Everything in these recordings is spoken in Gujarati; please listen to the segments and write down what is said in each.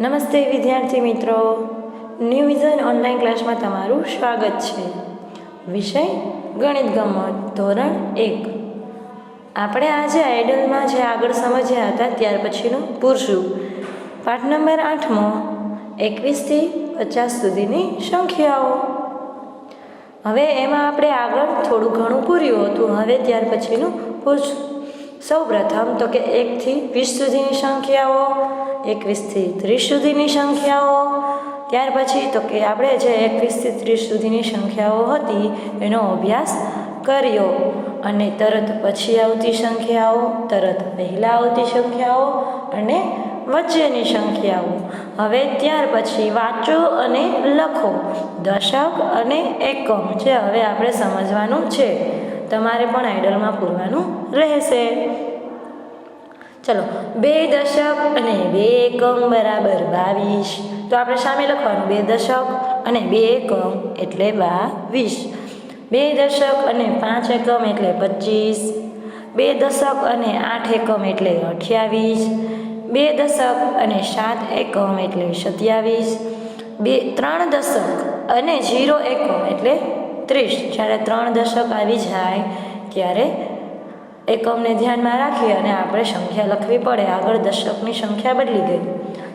નમસ્તે વિદ્યાર્થી મિત્રો. ન્યૂ વિઝન ઓનલાઈન ક્લાસમાં તમારું સ્વાગત છે. વિષય ગણિત ગમત, ધોરણ એક. આપણે આજે આઈડલમાં જે આગળ સમજ્યા હતા ત્યાર પછીનું પૂરશું. પાઠ નંબર આઠમો, એકવીસથી પચાસ સુધીની સંખ્યાઓ. હવે એમાં આપણે આગળ થોડું ઘણું પૂર્યું હતું. હવે ત્યાર પછીનું પૂછશું. સૌ પ્રથમ તો કે એકથી વીસ સુધીની સંખ્યાઓ, એકવીસથી ત્રીસ સુધીની સંખ્યાઓ, ત્યાર પછી તો કે આપણે જે એકવીસથી ત્રીસ સુધીની સંખ્યાઓ હતી એનો અભ્યાસ કર્યો અને તરત પછી આવતી સંખ્યાઓ, તરત પહેલાં આવતી સંખ્યાઓ અને વચ્ચેની સંખ્યાઓ. હવે ત્યાર પછી વાંચો અને લખો. દશક અને એકમ, જે હવે આપણે સમજવાનું છે. તમારે પણ આઈડલમાં પૂરવાનું રહેશે. ચલો, બે દશક અને બે એકમ બરાબર બાવીસ. તો આપણે સામે લખવાનું, બે દશક અને બે એકમ એટલે બાવીસ. બે દશક અને પાંચ એકમ એટલે પચીસ. બે દશક અને આઠ એકમ એટલે અઠ્યાવીસ. બે દશક અને સાત એકમ એટલે સત્યાવીસ. બે, ત્રણ દશક અને ઝીરો એકમ એટલે ત્રીસ. જ્યારે ત્રણ દશક આવી જાય, ત્યારે એકમને ધ્યાનમાં રાખી અને આપણે સંખ્યા લખવી પડે. આગળ દશકની સંખ્યા બદલી ગઈ.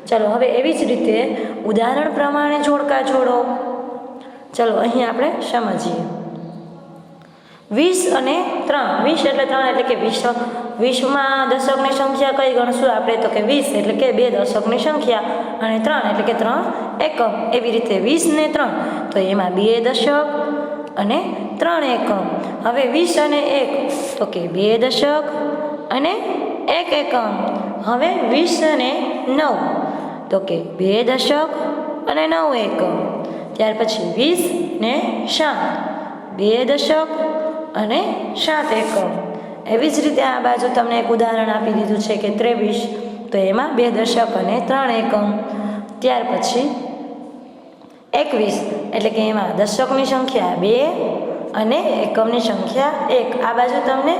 ચલો, હવે એવી જ રીતે ઉદાહરણ પ્રમાણે જોડકા જોડો. ચલો, અહીં આપણે સમજીએ. વીસ અને ત્રણ. વીસ એટલે ત્રણ એટલે કે વીસ. વીસમાં દશકની સંખ્યા કઈ ગણશું આપણે? તો કે વીસ એટલે કે બે દશકની સંખ્યા અને ત્રણ એટલે કે ત્રણ એકમ. એવી રીતે વીસ ને ત્રણ. તો એમાં બે દશક અને ત્રણ એકમ. હવે વીસ અને એક, તો કે બે દશક અને એક એકમ. હવે વીસ અને નવ, તો કે બે દશક અને નવ એકમ. ત્યાર પછી વીસ ને સાત, બે દશક અને સાત એકમ. એવી જ રીતે આ બાજુ તમને એક ઉદાહરણ આપી દીધું છે કે ત્રેવીસ, તો એમાં બે દશક અને ત્રણ એકમ. ત્યાર પછી એકવીસ. એટલે કે એમાં દશકની સંખ્યા બે અને એકમની સંખ્યા એક. આ બાજુ તમને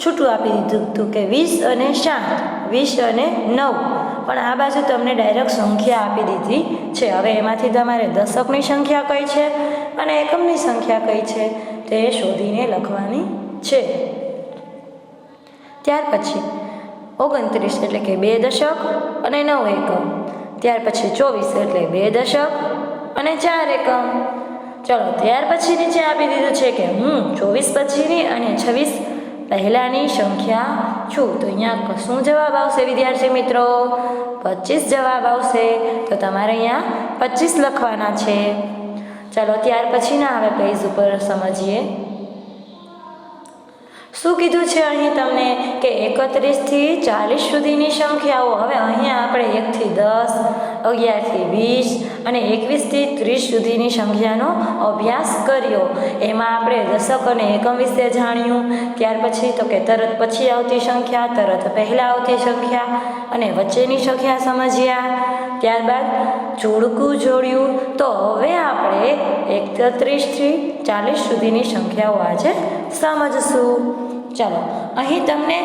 છૂટું આપી દીધું હતું કે વીસ અને સાત વીસ અને નવ. પણ આ બાજુ તમને ડાયરેક્ટ સંખ્યા આપી દીધી છે. હવે એમાંથી તમારે દશકની સંખ્યા કઈ છે અને એકમની સંખ્યા કઈ છે તે શોધીને લખવાની છે. ત્યાર પછી ઓગણત્રીસ એટલે કે બે દશક અને નવ એકમ. ત્યાર પછી ચોવીસ એટલે બે દશક અને ચાર એકમ ચલો, ત્યાર પછી નીચે આપી દીધું છે કે હું ચોવીસ પછીની અને છવ્વીસ પહેલાંની સંખ્યા છું. તો અહીંયા શું જવાબ આવશે, વિદ્યાર્થી મિત્રો? પચીસ જવાબ આવશે. તો તમારે અહીંયા પચીસ લખવાના છે. ચલો, ત્યાર પછીના હવે પેજ ઉપર સમજીએ. શું કીધું છે અહીં તમને કે એકત્રીસથી ચાલીસ સુધીની સંખ્યાઓ? હવે અહીંયા આપણે એકથી દસ અગિયારથી વીસ અને એકવીસથી ત્રીસ સુધીની સંખ્યાનો અભ્યાસ કર્યો. એમાં આપણે દશક અને એકમ વિશે જાણ્યું. ત્યાર પછી તો કે તરત પછી આવતી સંખ્યા, તરત પહેલાં આવતી સંખ્યા અને વચ્ચેની સંખ્યા સમજ્યા. ત્યારબાદ જોડકું જોડ્યું. તો હવે આપણે એકત્રીસથી ચાલીસ સુધીની સંખ્યાઓ આજે સમજશું. ચાલો, અહીં તમને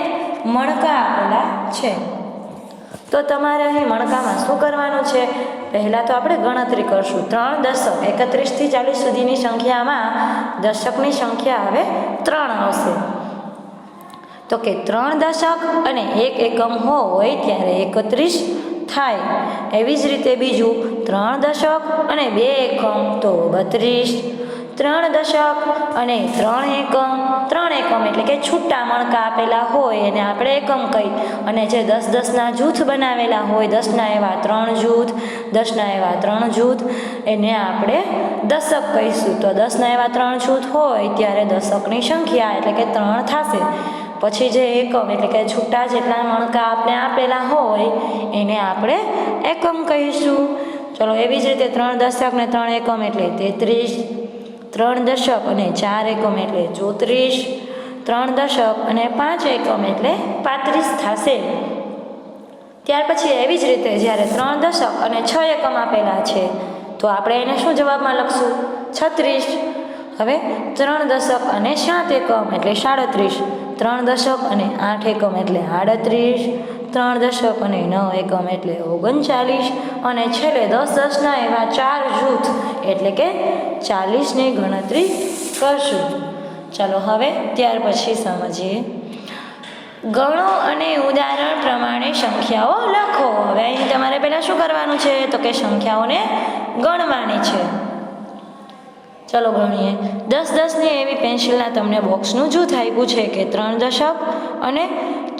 મણકા આપેલા છે. તો તમારે અહીં મણકામાં શું કરવાનું છે? પહેલાં તો આપણે ગણતરી કરશું. ત્રણ દશક, એકત્રીસથી ચાલીસ સુધીની સંખ્યામાં દશકની સંખ્યા હવે ત્રણ આવશે તો કે ત્રણ દશક અને એક એકમ હોય ત્યારે એકત્રીસ થાય. એવી જ રીતે બીજું, ત્રણ દશક અને બે એકમ, તો બત્રીસ. ત્રણ દશક અને ત્રણ એકમ ત્રણ એકમ એટલે કે છૂટા મણકા આપેલા હોય એને આપણે એકમ કહી. અને જે દસ દસના જૂથ બનાવેલા હોય, દસના એવા ત્રણ જૂથ, દસના એવા ત્રણ જૂથ, એને આપણે દશક કહીશું. તો દસના એવા ત્રણ જૂથ હોય, ત્યારે દશકની સંખ્યા એટલે કે ત્રણ થશે. પછી જે એકમ એટલે કે છૂટા જેટલા મણકા આપણે આપેલા હોય, એને આપણે એકમ કહીશું. ચલો એવી જ રીતે ત્રણ દશક ને ત્રણ એકમ એટલે તેત્રીસ ત્રણ દશક અને ચાર એકમ એટલે ચોત્રીસ, ત્રણ દશક અને પાંચ એકમ એટલે પાંત્રીસ થશે. ત્યાર પછી એવી જ રીતે જ્યારે ત્રણ દશક અને છ એકમ આપેલા છે, તો આપણે એને શું જવાબમાં લખશું? છત્રીસ. હવે ત્રણ દશક અને સાત એકમ એટલે સાડત્રીસ, ત્રણ દશક અને આઠ એકમ એટલે આડત્રીસ ત્રણ દશક અને નવ એકમ એટલે ઓગણચાલીસ અને છેલ્લે દસ દસના એવા ચાર જૂથ એટલે કે ચાલીસની ગણતરી કરશું. ચાલો હવે ત્યાર પછી સમજીએ. ગણો અને ઉદાહરણ પ્રમાણે સંખ્યાઓ લખો. હવે અહીં તમારે પહેલાં શું કરવાનું છે? તો કે સંખ્યાઓને ગણવાની છે. ચલો ગણીએ દસ દસની એવી પેન્સિલના તમને બોક્સનું જૂથ આપ્યું છે કે ત્રણ દશક અને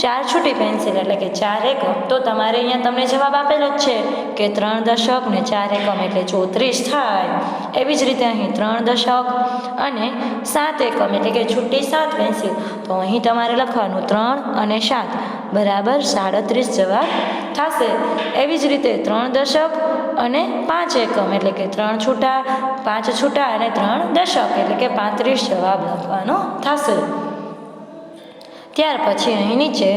ચાર છૂટી પેન્સિલ, એટલે કે ચાર એકમ. તો તમારે અહીંયા તમને જવાબ આપેલો જ છે કે ત્રણ દશક ને ચાર એકમ એટલે ચોત્રીસ થાય. એવી જ રીતે અહીં ત્રણ દશક અને સાત એકમ, એટલે કે છૂટી સાત પેન્સિલ. તો અહીં તમારે લખવાનું ત્રણ અને સાત. બરાબર સાડત્રીસ જવાબ થશે. એવી જ રીતે ત્રણ દશક અને પાંચ એકમ, એટલે કે ત્રણ છૂટા, પાંચ છૂટા અને ત્રણ દશક, એટલે કે પાંત્રીસ જવાબ લખવાનો થશે. ત્યાર પછી અહીં નીચે,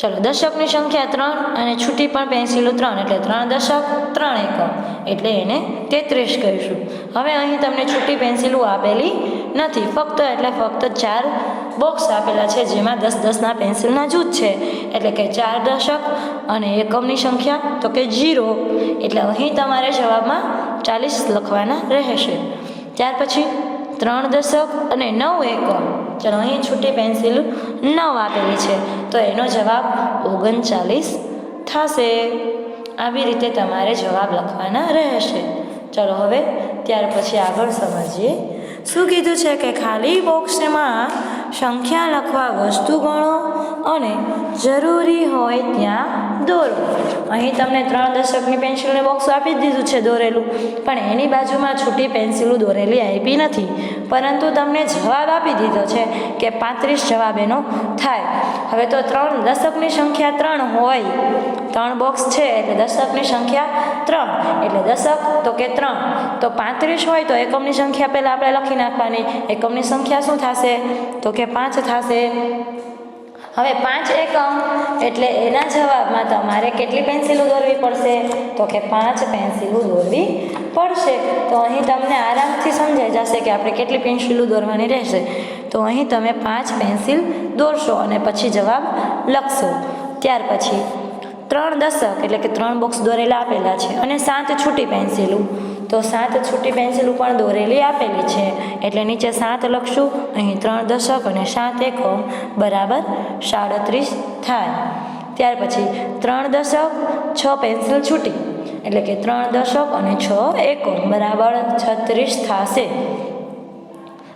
ચલો, દશકની સંખ્યા ત્રણ અને છૂટી પણ પેન્સિલો ત્રણ, એટલે ત્રણ દશક, ત્રણ એકમ, એટલે એને તેત્રીસ કહીશું. હવે અહીં તમને છૂટી પેન્સિલો આપેલી નથી, ફક્ત એટલે ફક્ત ચાર બોક્સ આપેલા છે, જેમાં દસ દસના પેન્સિલના જૂથ છે. એટલે કે ચાર દશક અને એકમની સંખ્યા, તો કે જીરો એટલે અહીં તમારે જવાબમાં ચાલીસ લખવાના રહેશે. ત્યાર પછી ત્રણ દશક અને નવ એકમ. ચલો, અહીં છૂટી પેન્સિલ નવ આપેલી છે. તો એનો જવાબ ઓગણચાલીસ થશે. આવી રીતે તમારે જવાબ લખવાના રહેશે. ચલો, હવે ત્યાર પછી આગળ સમજીએ. શું કીધું છે કે ખાલી બોક્સમાં સંખ્યા લખવા વસ્તુ ગણો અને જરૂરી હોય ત્યાં દોરો. અહીં તમને ત્રણ દશકની પેન્સિલને બોક્સ આપી દીધું છે દોરેલું. પણ એની બાજુમાં છૂટી પેન્સિલો દોરેલી આપી નથી. પરંતુ તમને જવાબ આપી દીધો છે કે પાંત્રીસ જવાબ એનો થાય. હવે તો ત્રણ દશકની સંખ્યા ત્રણ હોય. ત્રણ બોક્સ છે એટલે દશકની સંખ્યા ત્રણ. એટલે દશક તો કે ત્રણ. તો પાંત્રીસ હોય તો એકમની સંખ્યા પહેલાં આપણે લખી નાખવાની. એકમની સંખ્યા શું થશે? તો કે પાંચ થશે. હવે પાંચ એકમ એટલે એના જવાબમાં તમારે કેટલી પેન્સિલો દોરવી પડશે? તો કે પાંચ પેન્સિલો દોરવી પડશે. તો અહીં તમને આરામથી સમજાઈ જશે કે આપણે કેટલી પેન્સિલો દોરવાની રહેશે. તો અહીં તમે પાંચ પેન્સિલ દોરશો અને પછી જવાબ લખશો. ત્યાર પછી ત્રણ દશક, એટલે કે ત્રણ બોક્સ દોરેલા આપેલા છે અને સાત છૂટી પેન્સિલો. તો સાત છૂટી પેન્સિલો પણ દોરેલી આપેલી છે. એટલે નીચે સાત લખશું, અહીં ત્રણ દશક અને સાત એકમ, બરાબર સાડત્રીસ થાય. ત્યાર પછી ત્રણ દશક, છ પેન્સિલ છૂટી. એટલે કે ત્રણ દશક અને છ એકમ, બરાબર છત્રીસ થશે.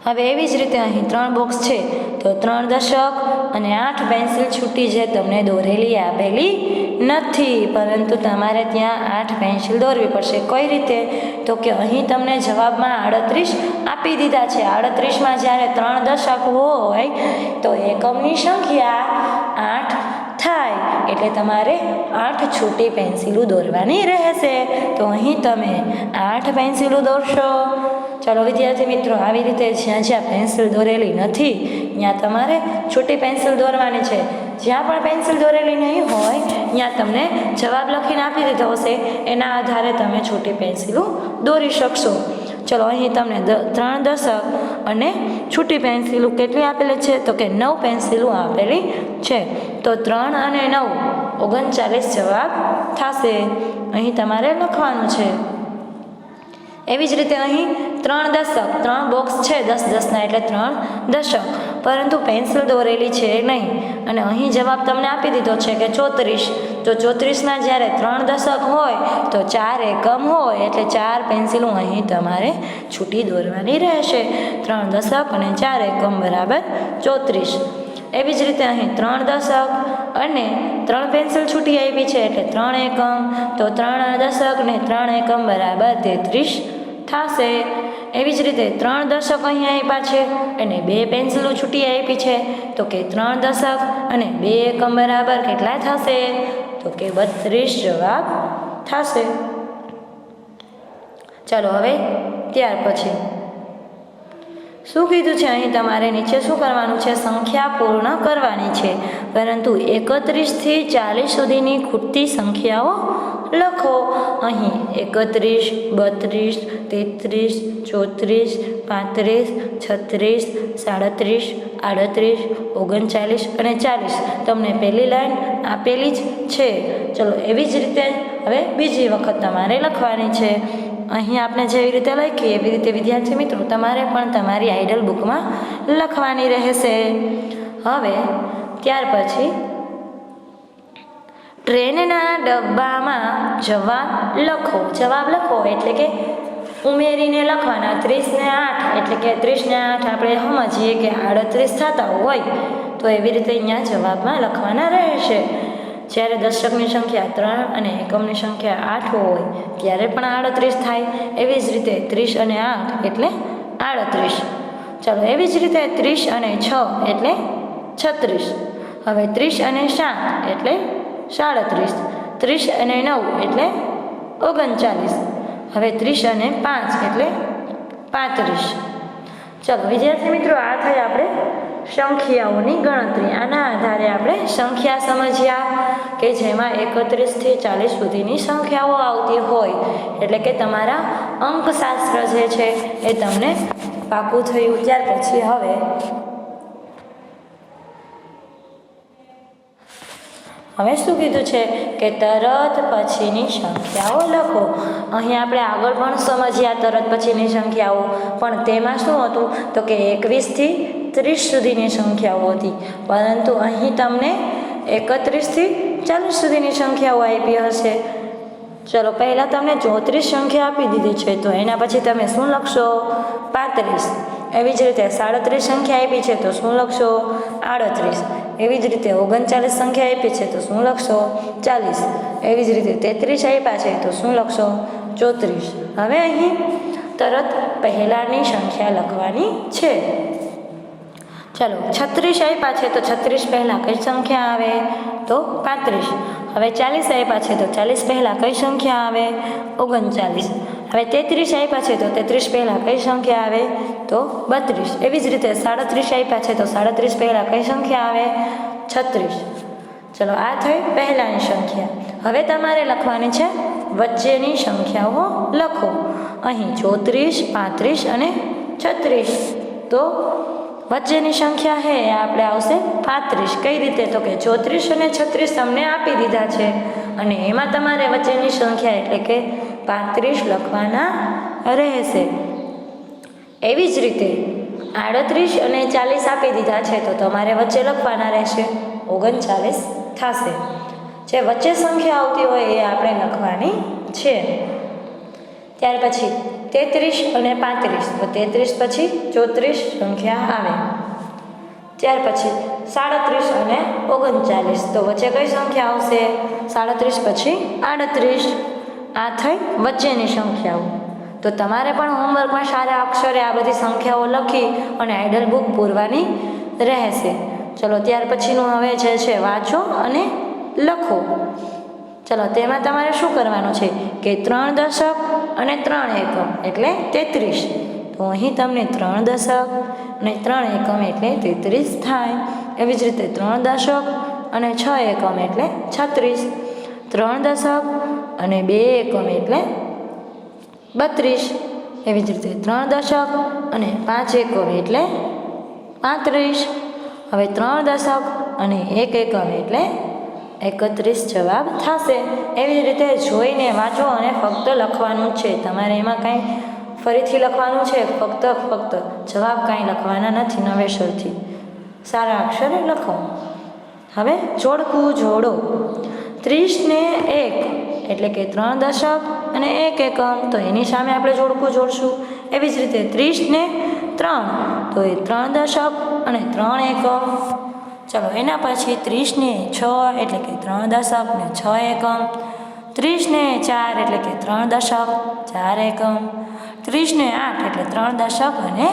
હવે એવી જ રીતે અહીં ત્રણ બોક્સ છે. તો ત્રણ દશક અને આઠ પેન્સિલ છૂટી જે તમને દોરેલી, આપેલી નથી. પરંતુ તમારે ત્યાં આઠ પેન્સિલ દોરવી પડશે. કઈ રીતે? તો કે અહીં તમને જવાબમાં આડત્રીસ આપી દીધા છે. આડત્રીસમાં જ્યારે ત્રણ દશક હોય, તો એકમની સંખ્યા આઠ થાય. એટલે તમારે આઠ છૂટી પેન્સિલો દોરવાની રહેશે. તો અહીં તમે આઠ પેન્સિલો દોરશો. ચાલો વિદ્યાર્થી મિત્રો આવી રીતે જ્યાં જ્યાં પેન્સિલ દોરેલી નથી, ત્યાં તમારે છૂટી પેન્સિલ દોરવાની છે. જ્યાં પણ પેન્સિલ દોરેલી નહીં હોય, ત્યાં તમને જવાબ લખીને આપી દીધો હશે. એના આધારે તમે છૂટી પેન્સિલો દોરી શકશો. ચલો અહીં તમને ત્રણ દશક અને છૂટી પેન્સિલો કેટલી આપેલી છે? તો કે નવ પેન્સિલો આપેલી છે. તો ત્રણ અને નવ, ઓગણચાલીસ જવાબ થશે. અહીં તમારે લખવાનું છે. એવી જ રીતે અહીં ત્રણ દશક, ત્રણ બોક્સ છે દસ દસના એટલે ત્રણ દશક. પરંતુ પેન્સિલ દોરેલી છે નહીં. અને અહીં જવાબ તમને આપી દીધો છે કે ચોત્રીસ. તો ચોત્રીસના જ્યારે ત્રણ દશક હોય, તો ચાર એકમ હોય. એટલે ચાર પેન્સિલો અહીં તમારે છૂટી દોરવાની રહેશે. ત્રણ દશક અને ચાર એકમ બરાબર ચોત્રીસ. એવી જ રીતે અહીં ત્રણ દશક અને ત્રણ પેન્સિલ છૂટી આવી છે એટલે ત્રણ એકમ. તો ત્રણ દશક ને ત્રણ એકમ બરાબર તેત્રીસ થશે. એવી જ રીતે ત્રણ દશક અહીં આપ્યા છે અને બે પેન્સિલો છૂટી આપી છે. તો કે ત્રણ દશક અને બે એકમ બરાબર કેટલા થશે? તો કે બત્રીસ જવાબ થશે. ચાલો હવે ત્યાર પછી. શું કીધું છે અહીં તમારે? નીચે શું કરવાનું છે? સંખ્યા પૂર્ણ કરવાની છે. પરંતુ એકત્રીસથી ચાલીસ સુધીની ખૂટતી સંખ્યાઓ લખો. અહીં એકત્રીસ, બત્રીસ, તેત્રીસ, ચોત્રીસ, પાંત્રીસ, છત્રીસ, સાડત્રીસ, આડત્રીસ, ઓગણચાલીસ અને ચાલીસ. તમને પહેલી લાઈન આપેલી જ છે. ચલો, એવી જ રીતે હવે બીજી વખત તમારે લખવાની છે. અહીં આપણે જેવી રીતે લખીએ, એવી રીતે વિદ્યાર્થી મિત્રો, તમારે પણ તમારી આઈડલ બુકમાં લખવાની રહેશે. હવે, ત્યાર પછી ટ્રેનના ડબ્બામાં જવાબ લખો. જવાબ લખો એટલે કે ઉમેરીને લખવાના. ત્રીસને આઠ એટલે કે ત્રીસને આઠ આપણે સમજીએ કે આડત્રીસ થતા હોય તો એવી રીતે અહીંયા જવાબમાં લખવાના રહેશે. જ્યારે દશકની સંખ્યા ત્રણ અને એકમની સંખ્યા આઠ હોય ત્યારે પણ આડત્રીસ થાય. એવી જ રીતે ત્રીસ અને આઠ એટલે આડત્રીસ. ચાલો, એવી જ રીતે ત્રીસ અને છ એટલે છત્રીસ. હવે ત્રીસ અને સાત એટલે સાડત્રીસ, ત્રીસ અને નવ એટલે ઓગણચાલીસ. હવે ત્રીસ અને પાંચ એટલે પાંત્રીસ. ચલો, વિદ્યાર્થી મિત્રો, આ થઈ આપણે સંખ્યાઓની ગણતરી. આના આધારે આપણે સંખ્યા સમજ્યા કે જેમાં એકત્રીસથી ચાલીસ સુધીની સંખ્યાઓ આવતી હોય. એટલે કે તમારા અંકશાસ્ત્ર જે છે એ તમને પાકું થયું. ત્યાર પછી હવે હવે શું કીધું છે કે તરત પછીની સંખ્યાઓ લખો. અહીં આપણે આગળ પણ સમજ્યા, તરત પછીની સંખ્યાઓ પણ તેમાં શું હતું? તો કે એકવીસથી ત્રીસ સુધીની સંખ્યાઓ હતી. પરંતુ અહીં તમને એકત્રીસથી ચાલીસ સુધીની સંખ્યાઓ આપી હશે. ચલો, પહેલાં તમને ચોત્રીસ સંખ્યા આપી દીધી છે. તો એના પછી તમે શું લખશો? પાંત્રીસ. એવી જ રીતે સાડત્રીસ સંખ્યા આપી છે તો શું લખશો? આડત્રીસ. એવી જ રીતે ઓગણચાલીસ સંખ્યા આપી છે તો શું લખશો? ચાલીસ. એવી જ રીતે તેત્રીસ આપ્યા છે તો શું લખશો? ચોત્રીસ. હવે અહીં તરત પહેલાંની સંખ્યા લખવાની છે. ચાલો, છત્રીસ આપ્યા છે તો છત્રીસ પહેલાં કઈ સંખ્યા આવે? તો પાંત્રીસ. હવે ચાલીસ આપ્યા છે તો ચાલીસ પહેલાં કઈ સંખ્યા આવે? ઓગણચાલીસ. હવે તેત્રીસ આપ્યા છે તો તેત્રીસ પહેલાં કઈ સંખ્યા આવે? તો બત્રીસ. એવી જ રીતે સાડત્રીસ આપ્યા છે તો સાડત્રીસ પહેલાં કઈ સંખ્યા આવે? છત્રીસ. ચલો, આ થઈ પહેલાંની સંખ્યા. હવે તમારે લખવાની છે વચ્ચેની સંખ્યાઓ લખો. અહીં ચોત્રીસ, પાંત્રીસ અને છત્રીસ. તો વચ્ચેની સંખ્યા હે આપણે આવશે પાંત્રીસ. કઈ રીતે? તો કે ચોત્રીસ અને છત્રીસ તમને આપી દીધા છે. અને એમાં તમારે વચ્ચેની સંખ્યા એટલે કે પાંત્રીસ લખવાના રહેશે. એવી જ રીતે આડત્રીસ અને ચાલીસ આપી દીધા છે, તો તમારે વચ્ચે લખવાના રહેશે. ઓગણચાલીસ થશે. જે વચ્ચે સંખ્યા આવતી હોય એ આપણે લખવાની છે. ત્યાર પછી તેત્રીસ અને પાંત્રીસ, તો તેત્રીસ પછી ચોત્રીસ સંખ્યા આવે. ત્યાર પછી સાડત્રીસ અને ઓગણચાલીસ, તો વચ્ચે કઈ સંખ્યા આવશે? સાડત્રીસ પછી આડત્રીસ. આ થઈ વચ્ચેની સંખ્યાઓ. તો તમારે પણ હોમવર્કમાં સારા અક્ષરે આ બધી સંખ્યાઓ લખી અને આઈડલ બુક પૂરવાની રહેશે. ચલો, ત્યાર પછીનું હવે જે છે, વાંચો અને લખો. ચલો, તેમાં તમારે શું કરવાનું છે કે ત્રણ દશક અને ત્રણ એકમ એટલે તેત્રીસ. તો અહીં તમને ત્રણ દશક અને ત્રણ એકમ એટલે તેત્રીસ થાય. એવી જ રીતે ત્રણ દશક અને છ એકમ એટલે છત્રીસ. ત્રણ દશક અને બે એકમ એટલે બત્રીસ, એવી જ રીતે ત્રણ દશક અને પાંચ એકમ એટલે પાંત્રીસ. હવે ત્રણ દશક અને એક એકમ એટલે એકત્રીસ જવાબ થશે. એવી જ રીતે જોઈને વાંચો અને ફક્ત લખવાનું છે. તમારે એમાં કાંઈ ફરીથી લખવાનું છે? ફક્ત ફક્ત જવાબ કાંઈ લખવાના નથી નવેસરથી. સારા અક્ષરે લખો. હવે જોડકું જોડો. ત્રીસને એક એટલે કે ત્રણ દશક અને એક એકમ તો એની સામે આપણે જોડકું જોડશું. એવી જ રીતે ત્રીસને ત્રણ, તો એ ત્રણ દશક અને ત્રણ એકમ. ચલો, એના પછી ત્રીસને છ, એટલે કે ત્રણ દશક ને છ એકમ. ત્રીસને ચાર, એટલે કે ત્રણ દશક, ચાર એકમ. ત્રીસને આઠ, એટલે ત્રણ દશક અને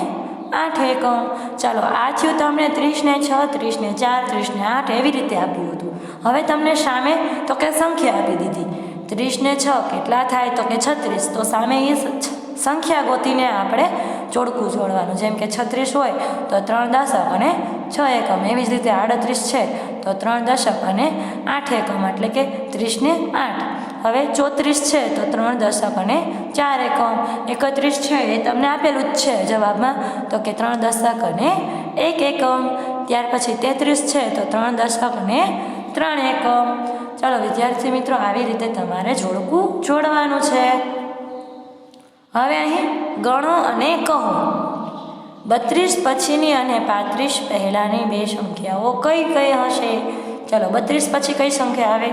આઠ એકમ. ચાલો, આ થયું તમને ત્રીસને છ ત્રીસને ચાર ત્રીસને આઠ, એવી રીતે આપ્યું હતું. હવે તમને સામે તો કે સંખ્યા આપી દીધી. ત્રીસને છ, કેટલા થાય તો કે છત્રીસ? તો સામે એ સંખ્યા ગોતીને આપણે ચોડખું જોડવાનું. જેમ કે છત્રીસ હોય તો ત્રણ દશક અને છ એકમ. એવી જ રીતે આડત્રીસ છે તો ત્રણ દશક અને આઠ એકમ. એટલે કે ત્રીસને આઠ. હવે ચોત્રીસ છે તો ત્રણ દશક અને ચાર એકમ. એકત્રીસ છે એ તમને આપેલું જ છે જવાબમાં. તો કે ત્રણ દશક અને એક એકમ. ત્યાર પછી તેત્રીસ છે તો ત્રણ દશક અને ત્રણ એકમ ચાલો, વિદ્યાર્થી મિત્રો, આવી રીતે તમારે જોડકું જોડવાનું છે. હવે અહીં ગણો અને કહો. બત્રીસ પછીની અને પાંત્રીસ પહેલાંની બે સંખ્યાઓ કઈ કઈ હશે? ચલો, બત્રીસ પછી કઈ સંખ્યા આવે?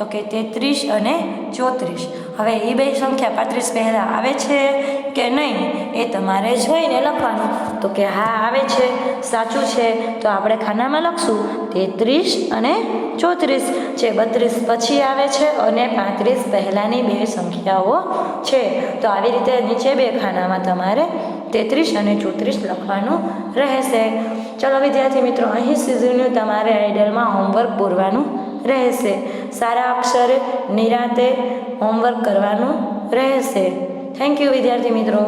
તો કે તેત્રીસ અને ચોત્રીસ. હવે એ બે સંખ્યા પાંત્રીસ પહેલાં આવે છે કે નહીં, એ તમારે જોઈને લખવાનું. તો કે હા, આવે છે, સાચું છે, તો આપણે ખાનામાં લખશું તેત્રીસ અને ચોત્રીસ. જે બત્રીસ પછી આવે છે અને પાંત્રીસ પહેલાંની બે સંખ્યાઓ છે. તો આવી રીતે નીચે બે ખાનામાં તમારે તેત્રીસ અને ચોત્રીસ લખવાનું રહેશે. ચલો વિદ્યાર્થી મિત્રો, અહીં સિઝનનું તમારે આઈડલમાં હોમવર્ક પૂરવાનું રહેશે. સારા અક્ષરે નિરાતે હોમવર્ક કરવાનું રહેશે. થેન્ક યુ વિદ્યાર્થી મિત્રો.